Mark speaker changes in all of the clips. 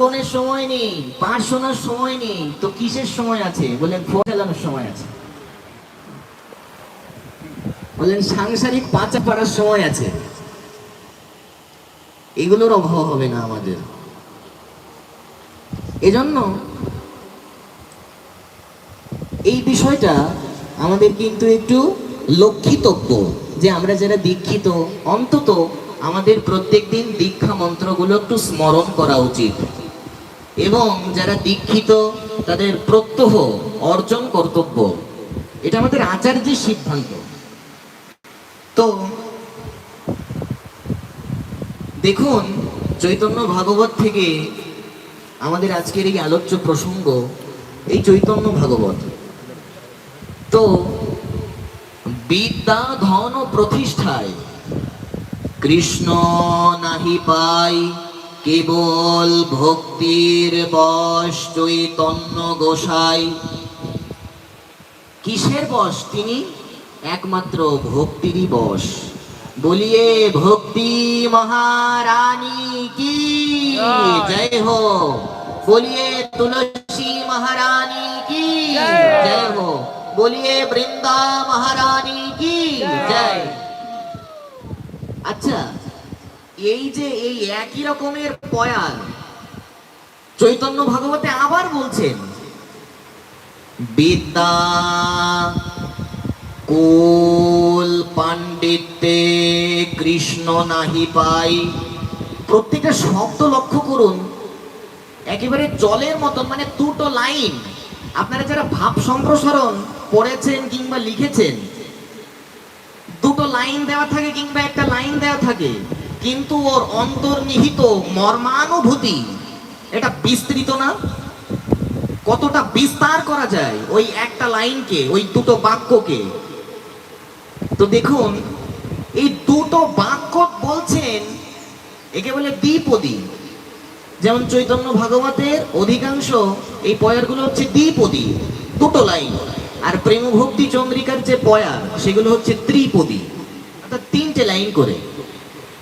Speaker 1: ফোনের সময় নেই, পাঠ শোনার সময় নেই, তো কিসের সময় আছে? বললেন, ফোন চালানোর সময় আছে। বললেন, সাংসারিক পাচা পাড়ার সময় আছে। এগুলোর অভাব হবে না আমাদের। এজন্য এই বিষয়টা আমাদের কিন্তু একটু লক্ষিতব্য যে আমরা যারা দীক্ষিত, অন্তত আমাদের প্রত্যেকদিন দীক্ষা মন্ত্রগুলো একটু স্মরণ করা উচিত। এবং যারা দীক্ষিত, তাদের প্রত্যহ অর্জন কর্তব্য। এটা আমাদের আচার্যের সিদ্ধান্ত। তো, দেখুন, চৈতন্য ভাগবত থেকে আমাদের আজকের এই আলোচ্য প্রসঙ্গ, এই চৈতন্য ভাগবত। তো, বিদ্যা ধন প্রতিষ্ঠায় কৃষ্ণ নাহি পাই কেবল ভক্তির বশ চৈতন্য গোসাই। কিসের বশ তিনি? একমাত্র ভক্তিরই বশ। বলিয়ে ভক্তি মহারানী কি? জয়। হো। বলিয়ে তুলসী মহারানী কি? জয়। হো। বলিয়ে বৃন্দা মহারানী কি? জয়। আচ্ছা এই যে এই একই রকমের পয়াল, চৈতন্য ভাগবতে আবার বলছেন, বিদ্যা কুল পাণ্ডিত্যে কৃষ্ণ নাহি পাই। প্রত্যেকটা শব্দ লক্ষ্য করুন, একেবারে জলের মতন মানে দুটো লাইন। আপনারা যারা ভাব সম্প্রসারণ পড়েছেন কিংবা লিখেছেন, দুটো লাইন দেওয়া থাকে কিংবা একটা লাইন দেওয়া থাকে কিন্তু ওর অন্তর্নিহিত মর্মানুভূতি, এটা বিস্তৃত না? কতটা বিস্তার করা যায় ওই একটা লাইনকে, ওই দুটো বাক্যকে? তো দেখুন, এই দুটো বাক্য বলছেন একে বলে দ্বিপদী। যেমন চৈতন্য ভাগবতের অধিকাংশ এই পয়ারগুলো হচ্ছে দ্বিপদী, দুটো লাইন। আর প্রেমভক্তি চন্দ্রিকার যে পয়ার, সেগুলো হচ্ছে ত্রিপদী। অর্থাৎ তিনটে লাইন করে।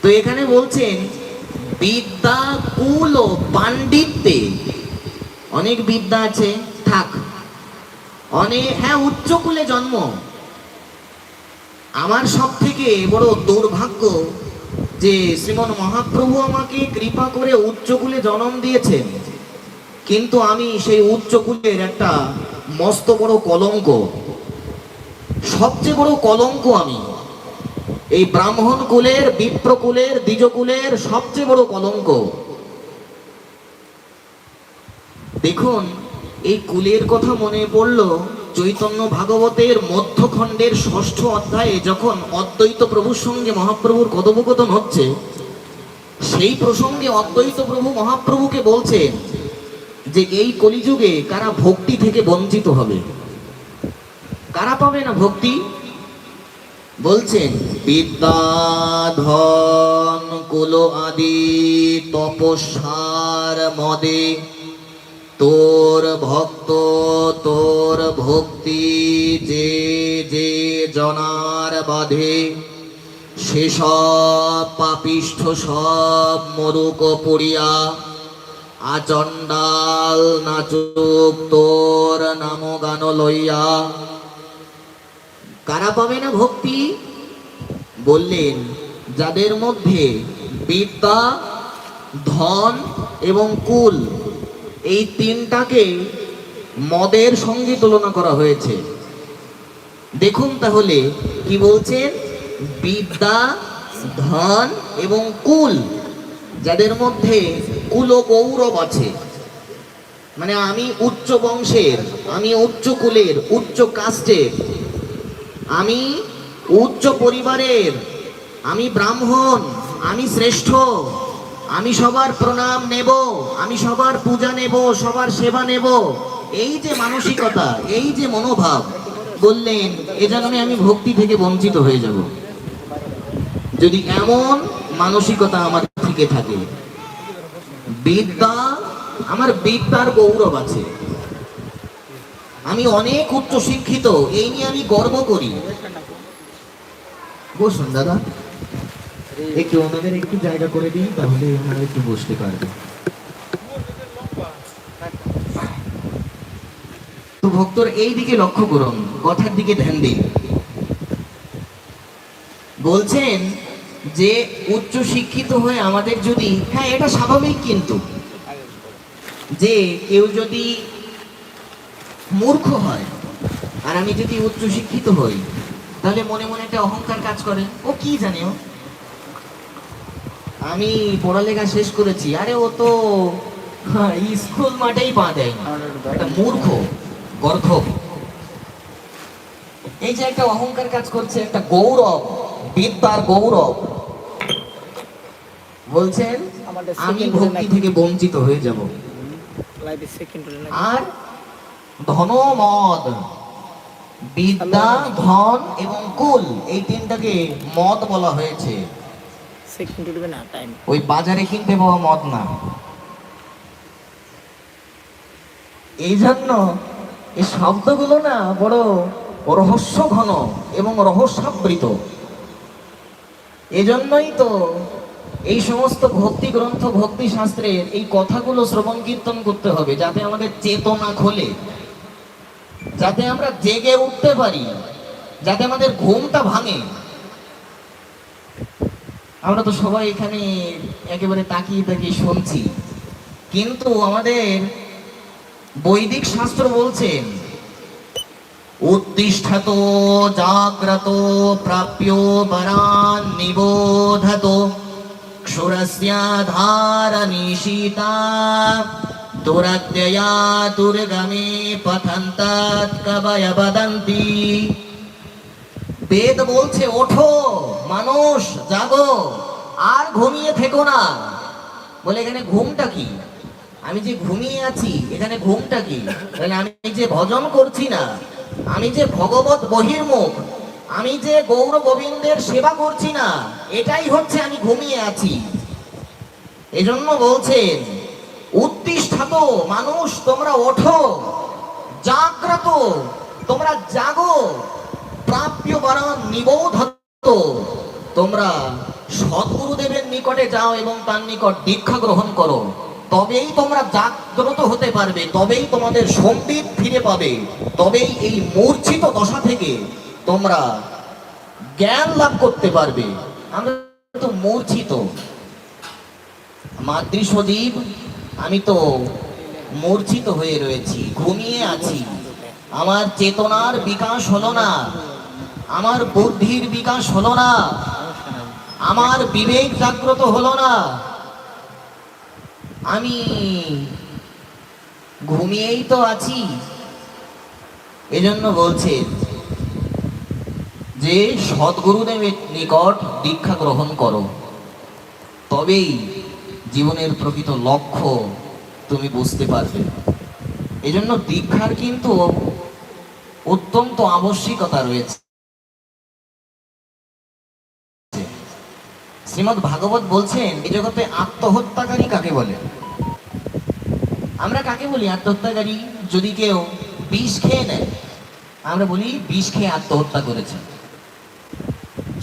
Speaker 1: তো এখানে বলছেন বিদ্যা কুল ও পাণ্ডিত্যে। অনেক বিদ্যা আছে, থাক। অনেক হ্যাঁ উচ্চকুলে জন্ম। আমার সব থেকে বড় দুর্ভাগ্য যে শ্রীমন মহাপ্রভু আমাকে কৃপা করে উচ্চকুলে জন্ম দিয়েছেন। কিন্তু আমি সেই উচ্চকুলের একটা মস্ত বড় কলঙ্ক। সবচেয়ে বড় কলঙ্ক আমি। এই ব্রাহ্মণ কুলের, বিপ্র কুলের দ্বিজকুলের সবচেয়ে বড় কলঙ্ক। দেখুন, এই কুলের কথা মনে পড়ল চৈতন্য ভাগবতের মধ্যখণ্ডের ষষ্ঠ অধ্যায়ে যখন অদ্বৈত প্রভুর সঙ্গে মহাপ্রভুর কথোপকথন হচ্ছে, সেই প্রসঙ্গে অদ্বৈত প্রভু মহাপ্রভুকে বলছে যে, এই কলিযুগে কারা ভক্তি থেকে বঞ্চিত হবে? কারা পাবে না ভক্তি? বলছেন, বিদ্যা, ধন, কুল আদি, তপস্যার মদে তোর ভক্ত, তোর ভক্তি যে যে জনার বাঁধে সেসব পাপিষ্ঠ সব মরুক পড়িয়া, আচণ্ডাল নাচুক তোর নাম গান লইয়া কারা পাবে না ভক্তি? বললেন, যাদের মধ্যে বিদ্যা, ধন এবং কুল, এই তিনটাকে মদের সঙ্গে তুলনা করা হয়েছে। দেখুন তাহলে, কি বলছেন? বিদ্যা, ধন এবং কুল, যাদের মধ্যে কুল গৌরব আছে। মানে আমি উচ্চ বংশের, আমি উচ্চ কুলের, উচ্চ কাস্টের আমি উচ্চ পরিবারের, আমি ব্রাহ্মণ, আমি শ্রেষ্ঠ, আমি সবার প্রণাম নেব, আমি সবার পূজা নেব, সবার সেবা নেব। এই যে মানসিকতা, এই যে মনোভাব, বললেন, এ জন্যে আমি ভক্তি থেকে বঞ্চিত হয়ে যাব। যদি এমন মানসিকতা আমার থেকে থাকে, বিদ্যা, আমার বিদ্যার গৌরব আছে। আমি অনেক উচ্চ শিক্ষিত, এই নিয়ে আমি গর্ব করি। বসুন, দাদা। একটু ওনাদের একটু জায়গা করে দিই, তাহলে ওনারা একটু বসতে পারবে। তো ভক্তর এই দিকে লক্ষ্য করুন, কথার দিকে ধ্যান দিন। বলছেন যে, উচ্চ শিক্ষিত হয়ে আমাদের যদি হ্যাঁ এটা স্বাভাবিক কিন্তু। যে কেউ যদি মূর্খ হয়। আর আমি যদি উচ্চ শিক্ষিত হই তাহলে মনে মনে একটা অহংকার কাজ করে। ও কি জানে ও? আমি পড়ালেখা শেষ করেছি। আরে ও তো হ্যাঁ, স্কুল মাঠেই পা দেয় একটা মূর্খ গর্ধব এই যে একটা অহংকার কাজ করছে একটা গৌরব বিদ্যার গৌরব। বলছেন আমি ভক্তি থেকে বঞ্চিত হয়ে যাব। আর ধন মদ বিদ্যা ধন এবং কুল এই তিনটাকে মদ বলা হয়েছে। ওই বাজারে কিনতে পাওয়া মদ না। এই জন্য এই শব্দগুলো না বড় রহস্য ঘন এবং রহস্যাবৃত। এজন্যই তো এই সমস্ত ভক্তি গ্রন্থ ভক্তি শাস্ত্রের এই কথাগুলো শ্রবণ কীর্তন করতে হবে যাতে আমাদের চেতনা খোলে। যাতে আমরা জেগে উঠতে পারি, যাতে আমাদের ঘুমটা ভাঙে। আমরা তো সবাই এখানে একেবারে তাকিয়ে তাকিয়ে শুনছি। কিন্তু আমাদের বৈদিক শাস্ত্র বলছেন উত্তিষ্ঠত, জাগ্রত, প্রাপ্য পরান নিবোধত ক্ষুরস্যাধার নিশীতা দুরত্যয়া দুর্গমে পথন্তাৎ কবয় বদন্তি বেদ বলছে ওঠো, মানুষ, জাগো, আর ঘুমিয়ে থেকো না। বলে, এখানে ঘুমটা কি? আমি যে ঘুমিয়ে আছি, এখানে ঘুমটা কি? তাহলে আমি যে ভজন করছি না, আমি যে ভগবত বহির্মুখ, আমি যে গৌর গোবিন্দের সেবা করছি না, এটাই হচ্ছে আমি ঘুমিয়ে আছি। এজন্য বলছেন উত্তিষ্ঠাত মানুষ তোমরা ওঠো, জাগ্রত তোমরা জাগো প্রাপ্য বারান নিবোধত। তোমরা সদ্গুরুদেবের নিকটে যাও এবং তার নিকট দীক্ষা গ্রহণ করো। তবেই তোমরা জাগ্রত হতে পারবে, তবেই তোমাদের সম্বিত ফিরে পাবে, তবেই এই মূর্ছিত দশা থেকে তোমরা জ্ঞান লাভ করতে পারবে। আমরা তো মূর্ছিত। মাতৃ সজীব আমি তো মূর্ছিত হয়ে রয়েছি, ঘুমিয়ে আছি। আমার চেতনার বিকাশ হলো না। আমার বুদ্ধির বিকাশ হলো না। আমার বিবেক জাগ্রত হলো না। আমি ঘুমিয়েই তো আছি। এজন্য বলছেন যে, সদ্গুরুদেবের নিকট দীক্ষা গ্রহণ করো। তবেই জীবনের প্রকৃত লক্ষ্য তুমি বুঝতে পারবে। এজন্য দীক্ষার কিন্তু অত্যন্ত আবশ্যিকতা রয়েছে। শ্রীমদ ভাগবত বলছেন এই জগতে আত্মহত্যাকারী কাকে বলে? আমরা কাকে বলি আত্মহত্যাকারী? যদি কেউ বিষ খেয়ে নেয়, আমরা বলি বিষ খেয়ে আত্মহত্যা করেছে।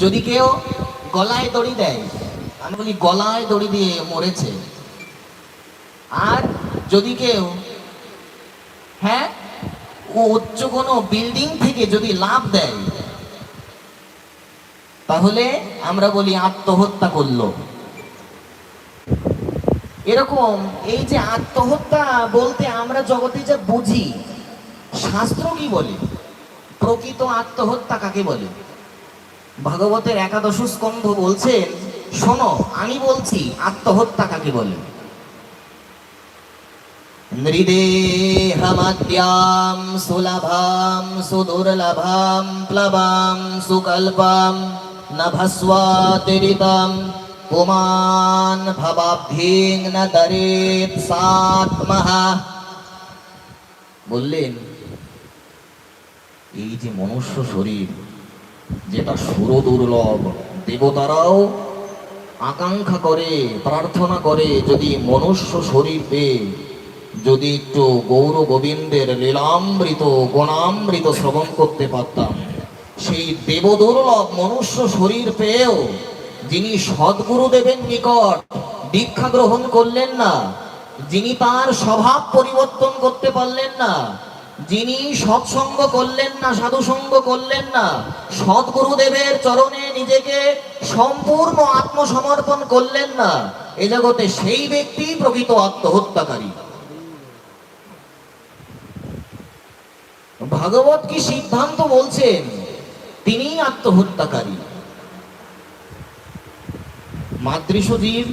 Speaker 1: যদি কেউ গলায় দড়ি দেয় আমরা বলি, গলায় দড়ি দিয়ে মরেছে। আর যদি কেউ হ্যাঁ ও উচ্চ কোনো বিল্ডিং থেকে যদি লাভ দেয়, তাহলে আমরা বলি, আত্মহত্যা করল। এরকম এই যে আত্মহত্যা বলতে আমরা জগতে যা বুঝি, শাস্ত্র কি বলে? প্রকৃত আত্মহত্যা কাকে বলে? ভাগবতের একাদশ স্কন্ধ বলছেন শোনো, আমি বলছি, আত্মহত্যা কাকে বলে? নৃদেহমাদ্যাম সুলভাম সুদুর্লভাম প্লবাম সুকল্পাম নভস্বাতিরিতাম। পুমান ভবাব্ধিং ন দরেত সাত্মহ। বললেন, এই যে মনুষ্য শরীর, যেটা সুর দুর্লভ দেবতারাও আকাঙ্ক্ষা করে প্রার্থনা করে যদি মনুষ্য শরীর পেয়ে, যদি একটু গৌর গোবিন্দের লীলামৃত, গণামৃত শ্রবণ করতে পারতাম, সেই দেবদুর্লভ মনুষ্য শরীর পেয়েও, যিনি সদ্গুরুদেবের নিকট দীক্ষা গ্রহণ করলেন না, যিনি তার স্বভাব পরিবর্তন করতে পারলেন না যিনি সৎসঙ্গ করলেন না সাধু সঙ্গ করলেন না, সদ্গুরুদেবের চরণে নিজেকে সম্পূর্ণ আত্মসমর্পণ করলেন না, এ জগতে সেই ব্যক্তি প্রকৃত আত্মহত্যাকারী। ভাগবত কি সিদ্ধান্ত বলছেন? তিনি আত্মহত্যাকারী। মাতৃসজীব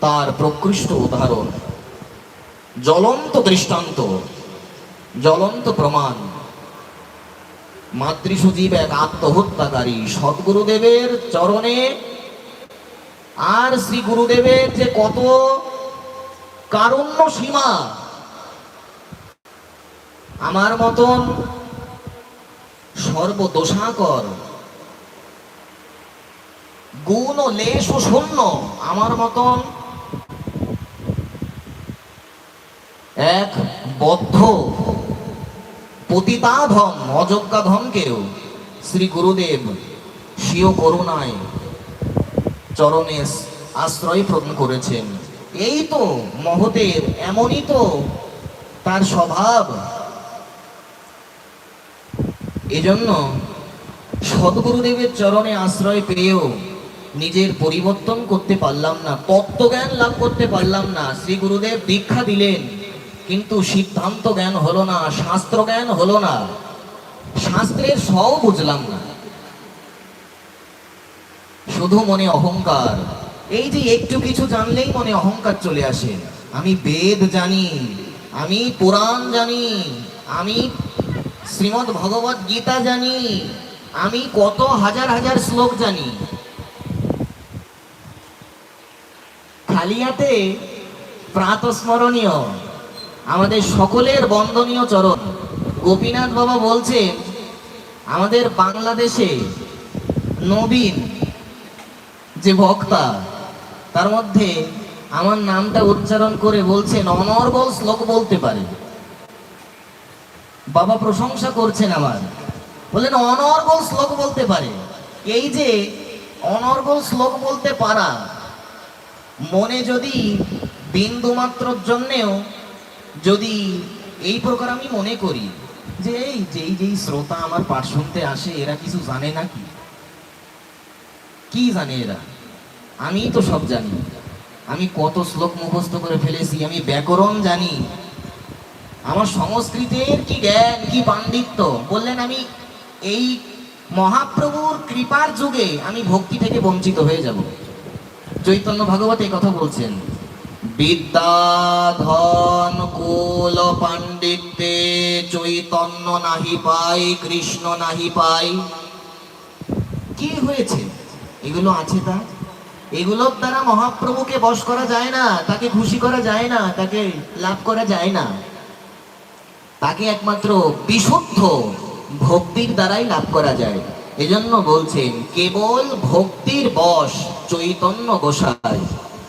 Speaker 1: তার প্রকৃষ্ট উদাহরণ। জ্বলন্ত দৃষ্টান্ত, জ্বলন্ত প্রমাণ। মাতৃসজীব এক আত্মহত্যাকারী সদ্গুরুদেবের চরণে। আর শ্রী গুরুদেবের যে কত কারুণ্য সীমা আমার মতন সর্বদোষাকর, গুণ লেশ ও শূন্য, আমার মতন এক বদ্ধ পতিতাধম অযোগ্যাধমকেও শ্রী গুরুদেব স্বীয় করুণায় চরণে আশ্রয় প্রদান করেছেন। এই তো মহতের এমনই তো তার স্বভাব। এজন্য সদ্গুরুদেবের চরণে আশ্রয় পেয়েও নিজের পরিবর্তন করতে পারলাম না, তত্ত্বজ্ঞান লাভ করতে পারলাম না। শ্রী গুরুদেব দীক্ষা দিলেন। কিন্তু সিদ্ধান্ত জ্ঞান হলো না, শাস্ত্র জ্ঞান হলো না। শাস্ত্রের সও বুঝলাম না। শুধু মনে অহংকার। এই যে একটু কিছু জানলেই মনে অহংকার চলে আসে। আমি বেদ জানি, আমি পুরাণ জানি, আমি শ্রীমদ ভগবত গীতা জানি, আমি কত হাজার হাজার শ্লোক জানি। খালিয়াতে প্রাতস্মরণীয়। আমাদের সকলের বন্দনীয় চরণ। গোপীনাথ বাবা বলছেন আমাদের বাংলাদেশে নবীন যে বক্তা, তার মধ্যে আমার নামটা উচ্চারণ করে বলছেন, অনর্গল শ্লোক বলতে পারে। বাবা প্রশংসা করছেন আমার। বললেন, অনর্গল শ্লোক বলতে পারে। এই যে অনর্গল শ্লোক বলতে পারা, মনে যদি বিন্দু মাত্রর জন্যেও যদি এই প্রকার আমি মনে করি যে এই যেই যেই শ্রোতা আমার পাঠ শুনতে আসে, এরা কিছু জানে নাকি? কি জানে এরা? আমি তো সব জানি। আমি কত শ্লোক মুখস্থ করে ফেলেছি, আমি ব্যাকরণ জানি। আমার সংস্কৃতের কি জ্ঞান, কি পাণ্ডিত্য? বললেন, আমি এই মহাপ্রভুর কৃপার যুগে আমি ভক্তি থেকে বঞ্চিত হয়ে যাব। চৈতন্য ভাগবত এই কথা বলছেন। বিদ্যা ধন কুল পাণ্ডিত্যে চৈতন্য নাহি পাই, কৃষ্ণ নাহি পাই। কি হয়েছে? এগুলো আছে তা? এগুলোর দ্বারা মহাপ্রভুকে বশ করা যায় না, তাকে খুশি করা যায় না, তাকে লাভ করা যায় না। তাকে একমাত্র বিশুদ্ধ ভক্তির দ্বারাই লাভ করা যায়। এজন্য বলছেন, কেবল ভক্তির বশ চৈতন্য গোসাই।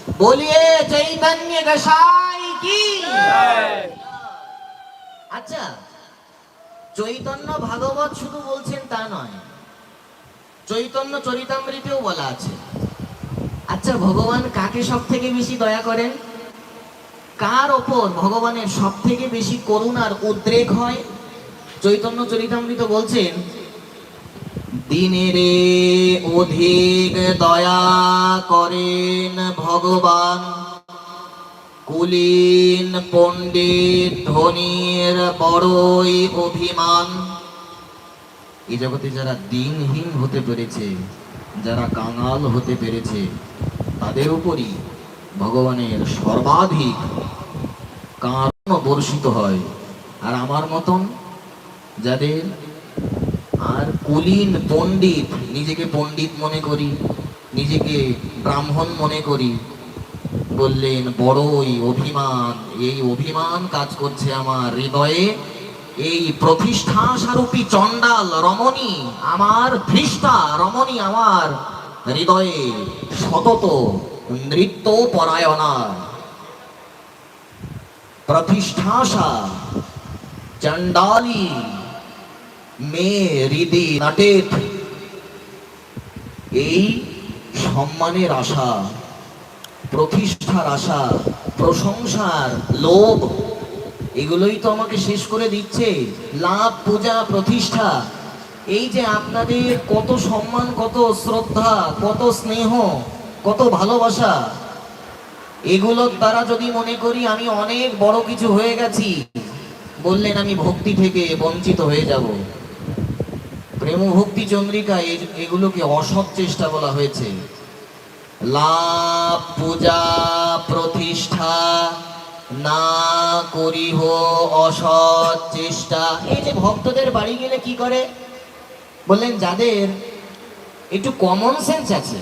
Speaker 1: বলিয়ে চৈতন্য গোসাই কি আচ্ছা চৈতন্য ভাগবত শুধু বলছেন তা নয় চৈতন্য চরিতামৃতেও বলা আছে। আচ্ছা ভগবান কাকে সব থেকে বেশি দয়া করেন? কার ওপর ভগবানের সব থেকে বেশি করুণার উদ্রেক হয়? চৈতন্য চরিতামৃত বলছেন দিনেরে অধিক দয়া করেন ভগবান। কুলীন পণ্ডিত ধনির বড়ই অভিমান। এই জগতে যারা দিনহীন হতে পেরেছে, যারা কাঙাল হতে পেরেছে, তাদের উপরই ভগবানের সর্বাধিক কারণ বর্ষিত হয়। আর আমার মতন যাদের আর কুলীন পণ্ডিত, নিজেকে পণ্ডিত মনে করি, নিজেকে ব্রাহ্মণ মনে করি, বললেন, বড়ই অভিমান, এই অভিমান কাজ করছে আমার হৃদয়ে। এই প্রতিষ্ঠা স্বরূপী চণ্ডাল রমণী, আমার ধৃষ্টা রমণী আমার হৃদয়ে সতত নৃত্য পরায়ণা প্রতিষ্ঠাসা চণ্ডালী মে হৃদি নাটেত এই সম্মানের আশা, প্রতিষ্ঠার আশা, প্রশংসার লোভ, এগুলোই তো আমাকে শেষ করে দিচ্ছে। লাভ, পূজা, প্রতিষ্ঠা। এই যে আপনাদের কত সম্মান, কত শ্রদ্ধা, কত স্নেহ, কত ভালোবাসা, এগুলোর দ্বারা যদি মনে করি আমি অনেক বড় কিছু হয়ে গেছি, বললেন আমি ভক্তি থেকে বঞ্চিত হয়ে যাব। প্রেম ভক্তি চন্দ্রিকা এগুলোকে অসৎ চেষ্টা বলা হয়েছে। লাভ, পূজা, প্রতিষ্ঠা, না করিহ অসৎ চেষ্টা। এই যে ভক্তদের বাড়ি গেলে কি করে? বললেন, যাদের একটু কমন সেন্স আছে,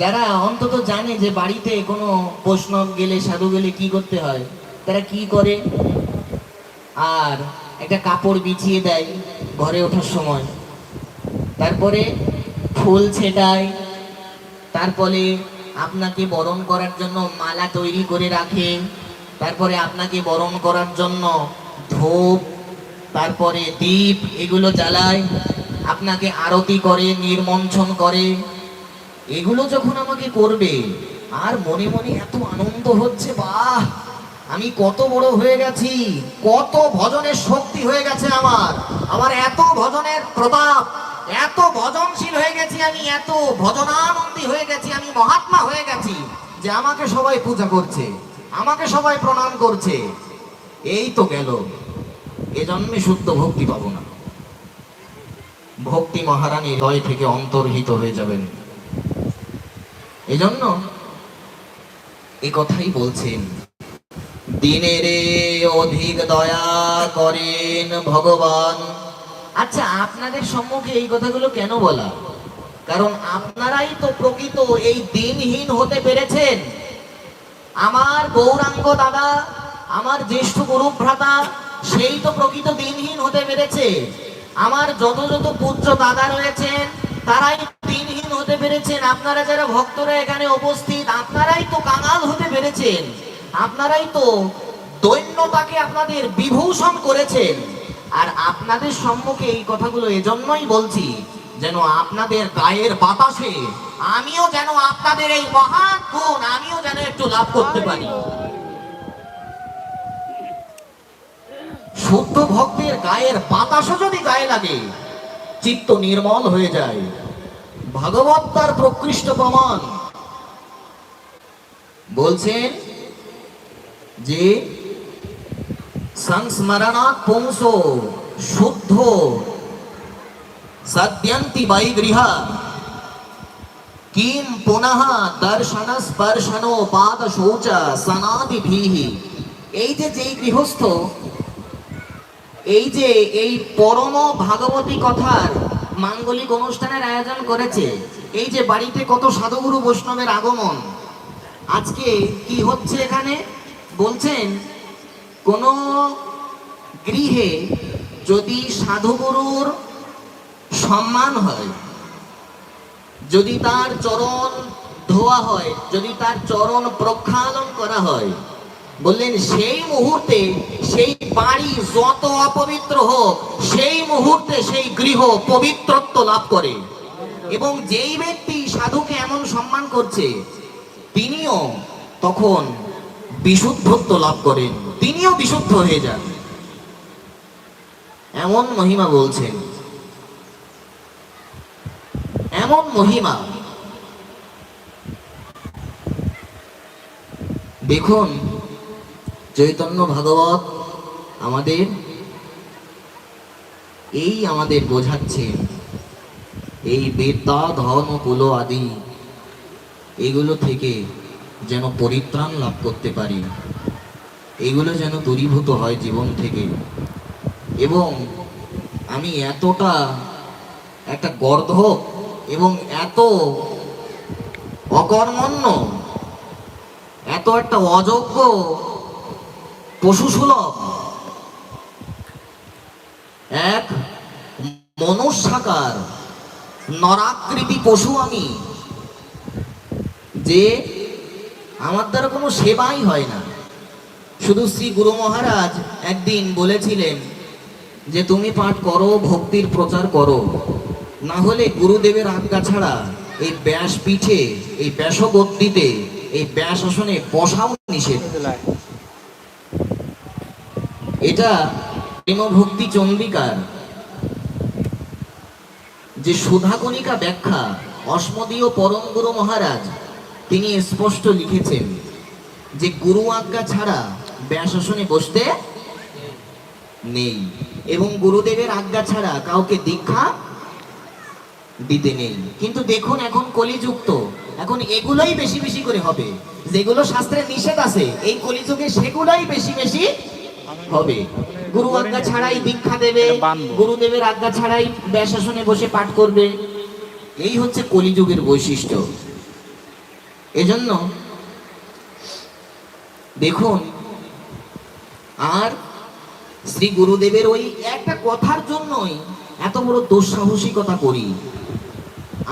Speaker 1: যারা অন্তত জানে যে বাড়িতে কোনো প্রশ্ন গেলে, সাধু গেলে কি করতে হয়, তারা কি করে? আর একটা কাপড় বিছিয়ে দেয় ঘরে ওঠার সময়। তারপরে ফুল ছেটায়। তারপরে আপনাকে বরণ করার জন্য মালা তৈরি করে রাখে। তারপরে আপনাকে বরণ করার জন্য ধূপ, তারপরে দীপ এগুলো জ্বালায়। আপনাকে আরতি করে, নির্মঞ্চন করে। এগুলো যখন আমাকে করবে, আর মনে মনে এত আনন্দ হচ্ছে, বাহ! আমি কত বড় হয়ে গেছি, কত ভজনের শক্তি হয়ে গেছে আমার আমার এত ভজনের প্রতাপ, এত ভজনশীল হয়ে গেছি আমি, এত ভজনানন্দী হয়ে গেছি আমি, মহাত্মা হয়ে গেছি যে আমাকে সবাই পূজা করছে, আমাকে সবাই প্রণাম করছে। এই তো গেল এ জন্মে শুদ্ধ ভক্তি পাবো না। ভক্তি মহারানীর হৃদয় থেকে অন্তর্হিত হয়ে যাবেন। এজন্য এ কথাই বলছেন দিনেরে অধিক দয়া করেন ভগবান। আচ্ছা আপনাদের সম্মুখে এই কথাগুলো কেন বলা? কারণ আপনারাই তো প্রকৃত এই দিনহীন হতে পেরেছেন। আমার গৌরাঙ্গ দাদা, আমার জ্যেষ্ঠ গুরু ভ্রাতা সেই তো প্রকৃত দিনহীন হতে পেরেছে। আমার যত যত পুত্র দাদা রয়েছেন, তারাই দিনহীন হতে পেরেছেন। আপনারা যারা ভক্তরা এখানে উপস্থিত, আপনারাই তো কাঙাল হতে পেরেছেন। আপনারাই তো দৈন্যতাকে আপনাদের বিভূষণ করেছেন। আর আপনাদের সম্মুখে এই কথাগুলো এজন্যই বলছি, যেন আপনাদের গায়ের বাতাসে আমিও যেন আপনাদের এই মহান গুণ আমিও যেন একটু লাভ করতে পারি। শুদ্ধ ভক্তের গায়ের বাতাসও যদি গায়ে লাগে, চিত্ত নির্মল হয়ে যায়। ভাগবত তার প্রকৃষ্ট প্রমাণ। বলছেন যে সংস্মরণাৎ পুংস শুদ্ধ সদ্যন্তি বৈগৃহা কিম পুনঃ দর্শন স্পর্শনো পাদ শৌচ সনাদিভিঃ এই যে যেই গৃহস্থ, এই যে এই পরম ভাগবতী কথার মাঙ্গলিক অনুষ্ঠানের আয়োজন করেছে, এই যে বাড়িতে কত সাধুগুরু বৈষ্ণবের আগমন, আজকে কি হচ্ছে এখানে? বলছেন, কোন গৃহে যদি সাধুগুরুর সম্মান হয়, যদি তার চরণ ধোয়া হয়, যদি তার চরণ প্রক্ষালন করা হয়, বললেন, সেই মুহূর্তে সেই বাড়ি যত অপবিত্র হোক, সেই মুহূর্তে সেই গৃহ পবিত্রত্ব লাভ করে। এবং যেই ব্যক্তি সাধুকে এমন সম্মান করছে, তিনিও তখন বিশুদ্ধত্ব লাভ করেন। তিনিও বিশুদ্ধ হয়ে যান। এমন মহিমা বলছেন। এমন মহিমা। দেখুন, চৈতন্য ভাগবত আমাদের এই আমাদের বোঝাচ্ছে এই বেদা ধন কুল আদি, এগুলো থেকে যেন পরিত্রাণ লাভ করতে পারি। এগুলো যেন দূরীভূত হয় জীবন থেকে। এবং আমি এতটা একটা গর্ধব এবং এত অকর্মণ্য, এত একটা অযোগ্য পশু সুলভ এক মনুষ্যাকার, নরাকৃতি পশু আমি, যে আমার দ্বারা কোনো সেবাই হয় না। শুধু শ্রী গুরু মহারাজ একদিন বলেছিলেন যে, তুমি পাঠ করো, ভক্তির প্রচার করো। না হলে গুরুদেবের আজ্ঞা ছাড়া এই ব্যাস পিঠে, এই ব্যাসগদ্দিতে, এই ব্যাস আসনে বসাও নিষেধ। এটা প্রেমভক্তি চন্ডিকার। যে সুধাকণিকা ব্যাখ্যা অসমদীয় পরম গুরু মহারাজ তিনি স্পষ্ট লিখেছেন যে গুরু আজ্ঞা ছাড়া ব্যাসাসনে বসতে নেই এবং গুরুদেবের আজ্ঞা ছাড়া কাউকে দীক্ষা দিতে নেই। কিন্তু দেখুন এখন কলিযুক্ত এখন এগুলোই বেশি বেশি করে হবে। যেগুলো শাস্ত্রে নিষেধ আছে এই কলিযুগে সেগুলোই বেশি বেশি হবে। গুরু আজ্ঞা ছাড়াই দীক্ষা দেবে গুরুদেবের আজ্ঞা ছাড়াই ব্যাসাসনে বসে পাঠ করবে। এই হচ্ছে কলিযুগের বৈশিষ্ট্য। এজন্য দেখুন, আর শ্রী গুরুদেবের ওই একটা কথার জন্যই এত বড় দুঃসাহসিকতা করি।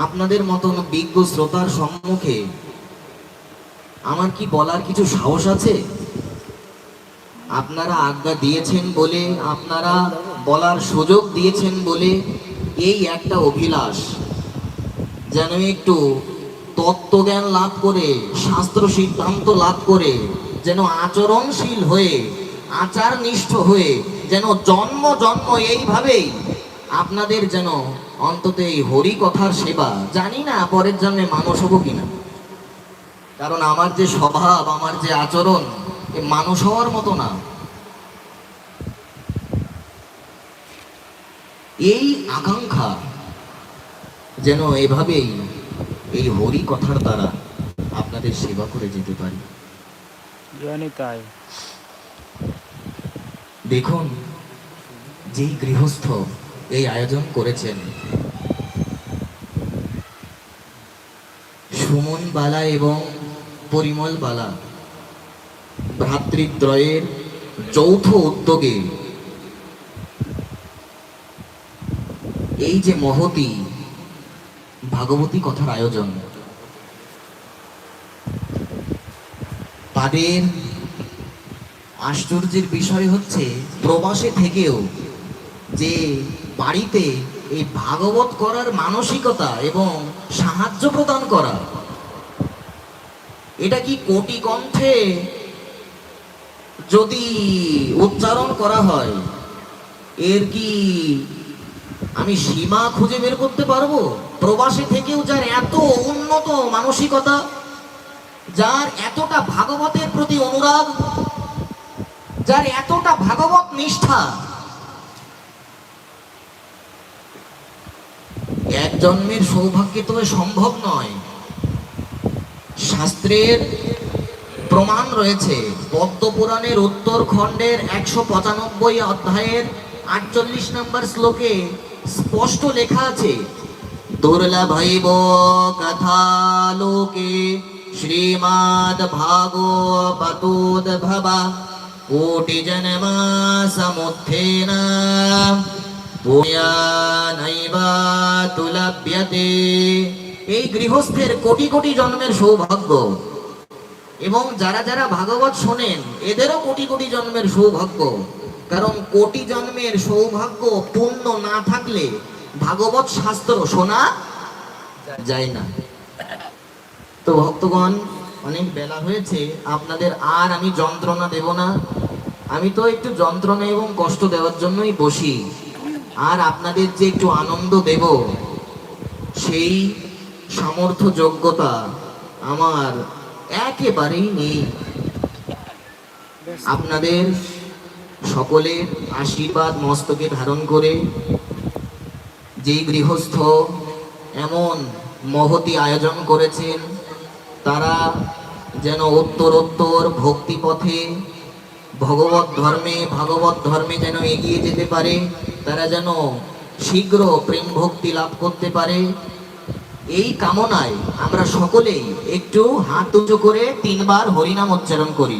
Speaker 1: আপনাদের মতন বিজ্ঞ শ্রোতার সম্মুখে আমার কি বলার কিছু সাহস আছে? আপনারা আজ্ঞা দিয়েছেন বলে, আপনারা বলার সুযোগ দিয়েছেন বলে এই একটা অভিলাষ। যেন একটু তত্ত্বজ্ঞান লাভ করে, শাস্ত্র সিদ্ধান্ত লাভ করে, যেন আচরণশীল হয়ে আচার নিষ্ঠ হয়ে, যেন জন্ম জন্ম এইভাবেই আপনাদের যেন অন্তত এই হরি কথার সেবা, জানি না পরের জন্মে মানুষ হব কিনা। কারণ আমার যে স্বভাব, আমার যে আচরণ, এ মানুষ হওয়ার মতো না। এই আকাঙ্ক্ষা যেন এভাবেই এই হরি কথার দ্বারা আপনাদের সেবা করে যেতে পারি।
Speaker 2: তাই
Speaker 1: দেখুন যেই গৃহস্থ এই আয়োজন করেছেন সুমন বালা এবং পরিমল বালা ভ্রাতৃদ্বয়ের যৌথ উদ্যোগে এই যে মহতি ভাগবতী কথার আয়োজন। তাদের আশ্চর্যের বিষয় হচ্ছে, প্রবাসে থেকেও যে বাড়িতে এই ভাগবত করার মানসিকতা এবং সাহায্য প্রদান করা, এটা কি কোটি কণ্ঠে যদি উচ্চারণ করা হয়, এর কি আমি সীমা খুঁজে বের করতে পারব? প্রবাসে থেকেও যার এত উন্নত মানসিকতা, যার এতটা ভাগবতের প্রতি অনুরাগ, যার এতটা ভাগবত নিষ্ঠা, এক জন্মের সৌভাগ্যে তবে সম্ভব নয়? শাস্ত্রের প্রমাণ রয়েছে। পদ্ম পুরাণের উত্তর খণ্ডের একশো পঁচানব্বই অধ্যায়ের আটচল্লিশ নম্বর শ্লোকে স্পষ্ট লেখা আছে। দুর্লভৈব কথা লোকে শ্রীমাদ ভাগবতোদ্ভবা কোটি জন্মা সমুত্থেন পুণ্যানৈবা তুলভ্যতে। এই গৃহস্থের কোটি কোটি জন্মের সৌভাগ্য। এবং যারা যারা ভাগবত শোনেন এদেরও কোটি কোটি জন্মের সৌভাগ্য। কারণ কোটি জন্মের সৌভাগ্য পূর্ণ না থাকলে ভাগবত শাস্ত্র শোনা যায় না। তো ভক্তগণ, অনেক বেলা হয়েছে, আপনাদের আর আমি যন্ত্রণা দেব না। আমি তো একটু যন্ত্রণা এবং কষ্ট দেওয়ার জন্যই বসি। আর আপনাদের যে একটু আনন্দ দেব, সেই সামর্থ্য যোগ্যতা আমার একেবারেই নেই। আপনাদের সকলের আশীর্বাদ মস্তকে ধারণ করে, যেই গৃহস্থ এমন মহতি আয়োজন করেছেন, তারা যেন উত্তরোত্তর ভক্তি পথে ভগবত ধর্মে, ভাগবত ধর্মে যেন এগিয়ে যেতে পারে, তারা যেন শীঘ্র প্রেম ভক্তি লাভ করতে পারে। এই কামনায় আমরা সকলেই একটু হাত উঁচু করে তিনবার হরিনাম উচ্চারণ করি।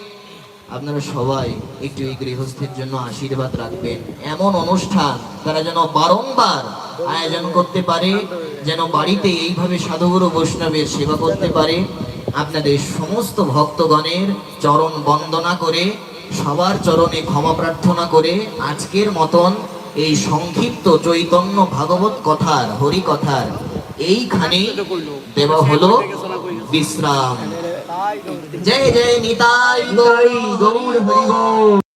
Speaker 1: আপনারা সবাই একটু এই গৃহস্থের জন্য আশীর্বাদ রাখবেন। এমন অনুষ্ঠান তারা যেন বারংবার আয়োজন করতে পারে, যেন বাড়িতে এইভাবে সাধুগুরু বৈষ্ণবের সেবা করতে পারে। আপনাদের সমস্ত ভক্তগণের চরণ বন্দনা করে, সবার চরণে ক্ষমা প্রার্থনা করে আজকের মতন এই সংক্ষিপ্ত চৈতন্য ভাগবত কথার, হরি কথার এইখানে দেওয়া হলো। বিশ্রাম। জয় জয় নিতাই গৌর হরি বল।